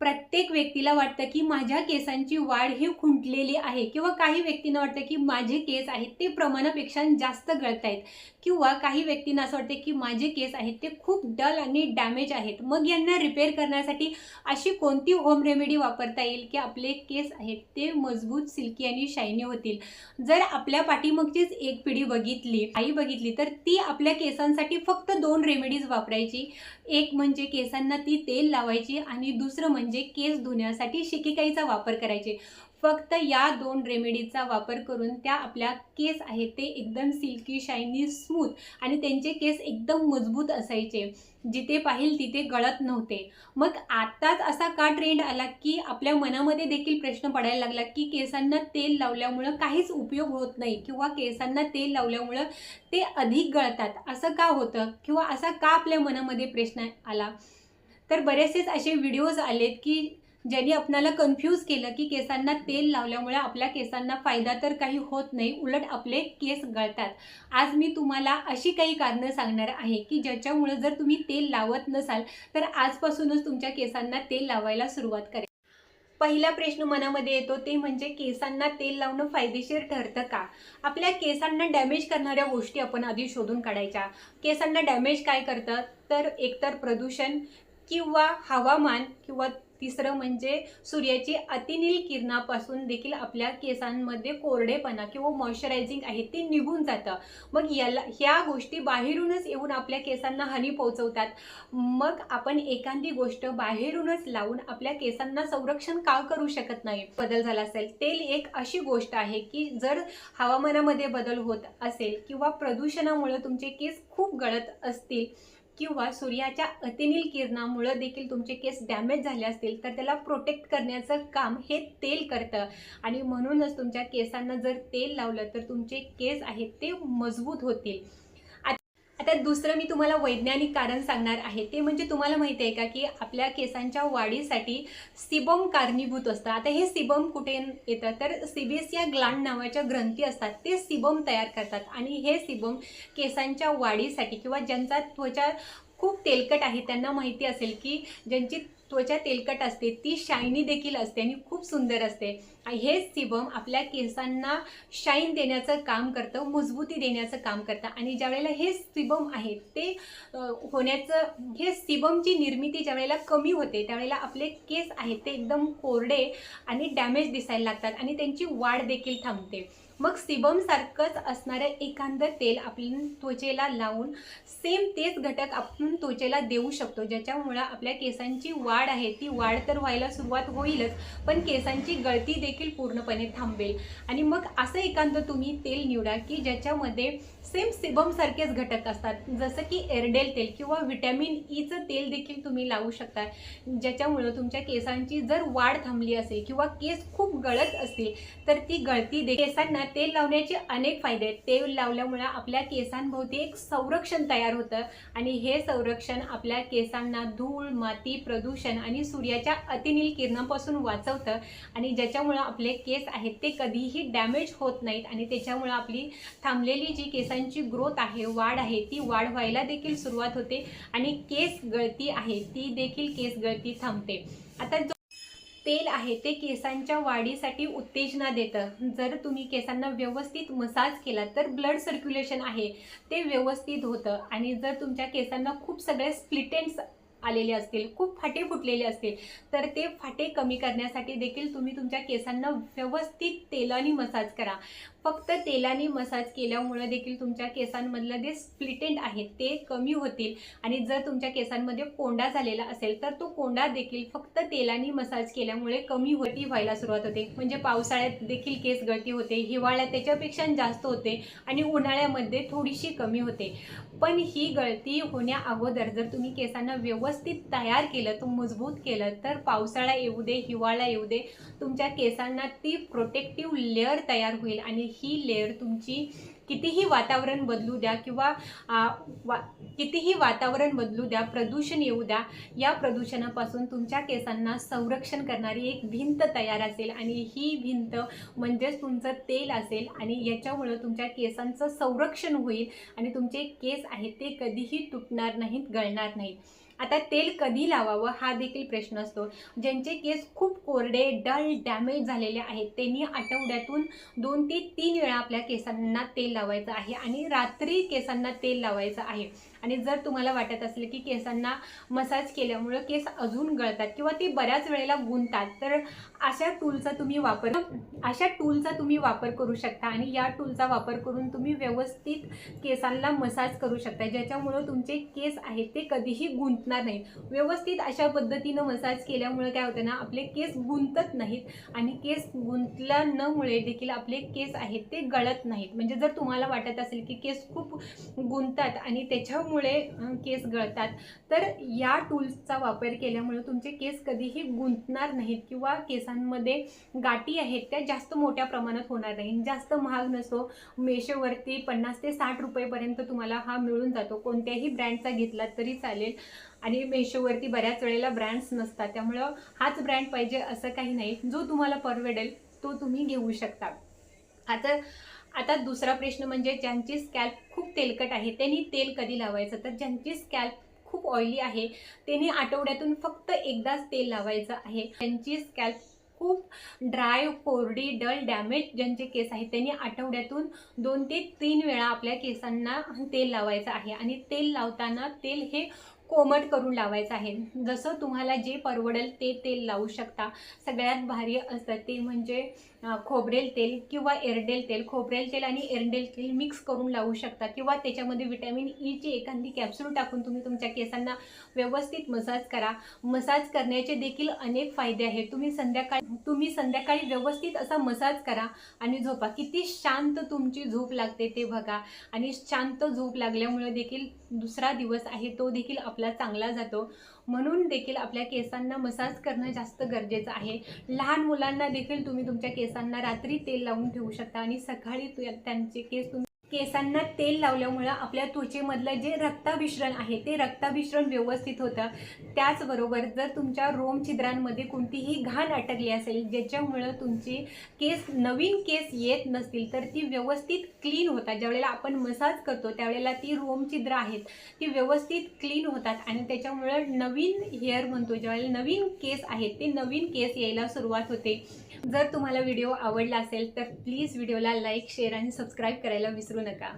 प्रत्येक व्यक्तीला वाटतं की माझ्या केसांची वाढ ही खुंटलेली आहे किंवा काही व्यक्तींना वाटतं की माझे केस आहेत ते प्रमाणापेक्षा जास्त गळत आहेत किंवा काही व्यक्तींना असं वाटतं की माझे केस आहेत ते खूप डल आणि डॅमेज आहेत. मग यांना रिपेअर करण्यासाठी अशी कोणती होम रेमेडी वापरता येईल की आपले केस आहेत ते मजबूत सिल्की आणि शायनी होतील? जर आपल्या पाठीमागचीच एक पिढी बघितली आई बघितली तर ती आपल्या केसांसाठी फक्त दोन रेमेडीज वापरायची. एक म्हणजे केसांना ती तेल लावायची आणि दुसरं म्हणजे केस धुण्यासाठी शिकिकाईचा वापर करायचे. फक्त या दोन रेमेडीचा वापर करून त्या आपल्या केस आहेत ते एकदम सिल्की शायनी स्मूथ आणि त्यांचे केस एकदम मजबूत असायचे. जिथे पाहिल तिथे गळत नव्हते. मग आत्ताच असा का ट्रेंड आला की आपल्या मनामध्ये देखील प्रश्न पडायला लागला की केसांना तेल लावल्यामुळं काहीच उपयोग होत नाही किंवा केसांना तेल लावल्यामुळं ते अधिक गळतात. असं का होतं? किंवा असा का आपल्या मनामध्ये प्रश्न आला? तर बरेचसेच असे व्हिडिओज आलेत की ज्यांनी आपणाला कन्फ्यूज केलं की केसांना तेल लावल्यामुळे आपल्या केसांना फायदा तर काही होत नाही उलट आपले केस गळतात. आज मी तुम्हाला अशी काही कारणं सांगणार आहे की ज्याच्यामुळे जर तुम्ही तेल लावत नसाल तर आजपासूनच तुमच्या केसांना तेल लावायला सुरुवात करा. पहिला प्रश्न मनामध्ये येतो ते म्हणजे केसांना तेल लावणं फायदेशीर ठरतं का? आपल्या केसांना डॅमेज करणाऱ्या गोष्टी आपण आधी शोधून काढायच्या. केसांना डॅमेज काय करतं? तर एकतर प्रदूषण किंवा हवामान किंवा तिसरं म्हणजे सूर्याची अतिनील किरणापासून देखील आपल्या केसांमध्ये कोरडेपणा किंवा मॉइश्चरायझिंग आहे ते निघून जातं. मग याला ह्या गोष्टी बाहेरूनच येऊन आपल्या केसांना हानी पोहोचवतात. मग आपण एखादी गोष्ट बाहेरूनच लावून आपल्या केसांना संरक्षण का करू शकत नाही? बदल झाला असेल. तेल एक अशी गोष्ट आहे की जर हवामानामध्ये बदल होत असेल किंवा प्रदूषणामुळे तुमचे केस खूप गळत असतील किंवा सूर्याच्या अतिनील किरणामुळं देखील तुमचे केस डॅमेज झाले असतील तर त्याला प्रोटेक्ट करण्याचं काम हे तेल करतं. आणि म्हणूनच तुमच्या केसांना जर तेल लावलं तर तुमचे केस आहेत ते मजबूत होतील. आता दुसरं मी तुम्हाला वैज्ञानिक कारण सांगणार आहे. ते म्हणजे तुम्हाला माहिती आहे का की आपल्या केसांच्या वाढीसाठी सिबम कारणीभूत असतं. आता हे सिबम कुठे येतं? तर सिबेस या ग्लांड नावाच्या ग्रंथी असतात. ते सिबम तयार करतात. आणि हे सिबम केसांच्या वाढीसाठी किंवा ज्यांचा त्वचा खूप तेलकट आहे त्यांना माहिती असेल की ज्यांची त्वचा तेलकट असते ती शायनी देखील असते आणि खूप सुंदर असते. हे सिबम आपल्या केसांना शाईन देण्याचं काम करतं मजबूती देण्याचं काम करतं. आणि ज्यावेळेला हे सिबम आहे ते होण्याचं हे सिबमची निर्मिती ज्यावेळेला कमी होते त्यावेळेला आपले केस आहेत ते एकदम कोरडे आणि डॅमेज दिसायला लागतात आणि त्यांची वाढ देखील थांबते. मग सिबमसारखंच असणारं एखादं तेल आपण त्वचेला लावून सेम तेच घटक आपण त्वचेला देऊ शकतो. ज्याच्यामुळं आपल्या केसांची वाढ आहे. ती वाढ तर व्हायला सुरुवात होईलच पण केसांची गळती देखील पूर्णपणे थांबेल. आणि मग असं एखादं तुम्ही तेल निवडा की ज्याच्यामध्ये सेम सिबमसारखेच घटक असतात. जसं की एरडेल तेल किंवा व्हिटॅमिन ईचं e तेल देखील तुम्ही लावू शकता. ज्याच्यामुळं तुमच्या केसांची जर वाढ थांबली असेल किंवा केस खूप गळत असतील तर ती गळती दे केसांना तेल लावण्याचे अनेक फायदे आहेत. तेल लावल्यामुळं आपल्या केसांभोवती एक संरक्षण तयार होतं आणि हे संरक्षण आपल्या केसांना धूळ माती प्रदूषण आणि सूर्याच्या अतिनील किरणापासून वाचवतं आणि ज्याच्यामुळं आपले केस आहेत ते कधीही डॅमेज होत नाहीत आणि त्याच्यामुळं आपली थांबलेली जी केसांची ग्रोथ आहे वाढ आहे ती वाढ व्हायला देखील सुरुवात होते आणि केस गळती आहे ती देखील केस गळती थांबते. आता तेल आहे ते केसांच्या वाढीसाठी उत्तेजना देतं. जर तुम्ही केसांना व्यवस्थित मसाज केला तर ब्लड सर्क्युलेशन आहे ते व्यवस्थित होतं. आणि जर तुमच्या केसांना खूप सगळे स्प्लिटेंट्स आलेले असतील खूप फाटे फुटलेले असतील तर ते फाटे कमी करण्यासाठी देखील तुम्ही तुमच्या केसांना व्यवस्थित तेलाने मसाज करा. फक्त तेलाने मसाज केल्यामुळे देखील तुमच्या केसांमधलं जे स्प्लिटेंट आहेत ते कमी होतील. आणि जर तुमच्या केसांमध्ये कोंडा झालेला असेल तर तो कोंडा देखील फक्त तेलाने मसाज केल्यामुळे कमी होती व्हायला सुरुवात होते. म्हणजे पावसाळ्यात देखील केस गळती होते हिवाळ्यात त्याच्यापेक्षा जास्त होते आणि उन्हाळ्यामध्ये थोडीशी कमी होते. पण ही गळती होण्या अगोदर जर तुम्ही केसांना व्यवस्थित तयार केलं तो मजबूत केलं तर पावसाळा येऊ दे हिवाळा येऊ दे तुमच्या केसांना ती प्रोटेक्टिव्ह लेअर तयार होईल आणि ही लेअर तुमची कितीही वातावरण बदलू द्या किंवा वा कितीही वातावरण बदलू द्या प्रदूषण येऊ द्या या प्रदूषणापासून तुमच्या केसांना संरक्षण करणारी एक भिंत तयार असेल आणि ही भिंत म्हणजेच तुमचं तेल असेल आणि याच्यामुळं तुमच्या केसांचं संरक्षण होईल आणि तुमचे केस आहेत ते कधीही तुटणार नाहीत गळणार नाहीत. आता तेल कधी लावावं हा देखील प्रश्न असतो. ज्यांचे केस खूप कोरडे डल डॅमेज झालेले आहेत त्यांनी आठवड्यातून दोन ते तीन वेळा आपल्या केसांना तेल लावायचं आहे आणि रात्री केसांना तेल लावायचं आहे. आणि जर तुम्हाला वाटत असेल की केसांना मसाज केल्यामुळं केस अजून गळतात किंवा ते बऱ्याच वेळेला गुंतात तर अशा टूलचा तुम्ही वापर अशा टूलचा तुम्ही वापर करू शकता आणि या टूलचा वापर करून तुम्ही व्यवस्थित केसांना मसाज करू शकता ज्याच्यामुळं तुमचे केस आहेत ते कधीही गुंतणार नाहीत. व्यवस्थित अशा पद्धतीनं मसाज केल्यामुळे काय होतं ना आपले केस गुंतत नाहीत आणि केस गुंतल्या नमुळे देखील आपले केस आहेत ते गळत नाहीत. म्हणजे जर तुम्हाला वाटत असेल की केस खूप गुंतात आणि त्याच्यामुळे अं, केस गळतात. तर या टूल्सचा वापर केल्यामुळे तुमचे केस कधीही गुंतणार नाहीत किंवा केसांमध्ये गाठी आहेत त्या जास्त मोठ्या प्रमाणात होणार नाही. जास्त महाग नसतो मेशोवरती पन्नास ते साठ रुपयेपर्यंत तुम्हाला हा मिळून जातो. कोणत्याही ब्रँडचा घेतला तरी चालेल. आणि मेशोवरती बऱ्याच वेळेला ब्रँड्स नसतात. त्यामुळं हाच ब्रँड पाहिजे असं काही नाही. जो तुम्हाला परवडेल तो तुम्ही घेऊ शकता. आता आता दुसरा प्रश्न म्हणजे ज्यांची स्कॅल्प खूप तेलकट आहे त्यांनी तेल कधी लावायचं? तर ज्यांची स्कॅल्प खूप ऑइली आहे त्यांनी आठवड्यातून फक्त एकदाच तेल लावायचं आहे. त्यांची स्कॅल्प खूप ड्राय कोरडी डल डॅमेज ज्यांचे केस आहेत त्यांनी आठवड्यातून दोन ते तीन वेळा आपल्या केसांना तेल लावायचं आहे. आणि तेल लावताना तेल हे कोमट करून लावायचं आहे. जसं तुम्हाला जे परवडेल ते तेल लावू शकता. सगळ्यात भारी असतं ते म्हणजे खोबरेल तेल किंवा एरडेल तेल खोबरेल तेल आणि एरडेल तेल मिक्स करून लावू शकता. किंवा त्याच्यामध्ये विटॅमिन ईची e एखादी कॅप्सूल टाकून तुम्ही तुमच्या केसांना व्यवस्थित मसाज करा. मसाज करण्याचे देखील अनेक फायदे आहेत. तुम्ही संध्याकाळी तुम्ही संध्याकाळी व्यवस्थित असा मसाज करा आणि झोपा. किती शांत तुमची झोप लागते ते बघा. आणि शांत झोप लागल्यामुळे देखील दुसरा दिवस आहे तो देखील आपला चांगला जातो. म्हणून देखील आपल्या केसांना मसाज करणं जास्त गरजेचं आहे. लहान मुलांना देखील तुम्ही तुमच्या केसांना रात्री तेल लावून ठेवू शकता आणि सकाळी तु- त्यांचे केस तुम्ही केसांना तेल लावल्यामुळं आपल्या त्वचेमधलं जे रक्ताभिश्रण आहे ते रक्ताभिश्रण व्यवस्थित होतं. त्याचबरोबर जर तुमच्या रोम छिद्रांमध्ये कोणतीही घाण अटकली असेल ज्याच्यामुळं तुमची केस नवीन केस येत नसतील तर ती व्यवस्थित क्लीन होतात. ज्यावेळेला आपण मसाज करतो त्यावेळेला ती रोम छिद्र आहेत ती व्यवस्थित क्लीन होतात. आणि त्याच्यामुळं नवीन हेअर म्हणतो ज्यावेळेला नवीन केस आहेत ते नवीन केस यायला सुरुवात होते. जर तुम्हाला व्हिडिओ आवडला असेल तर प्लीज व्हिडिओला लाईक शेअर आणि सबस्क्राईब करायला विसरू नका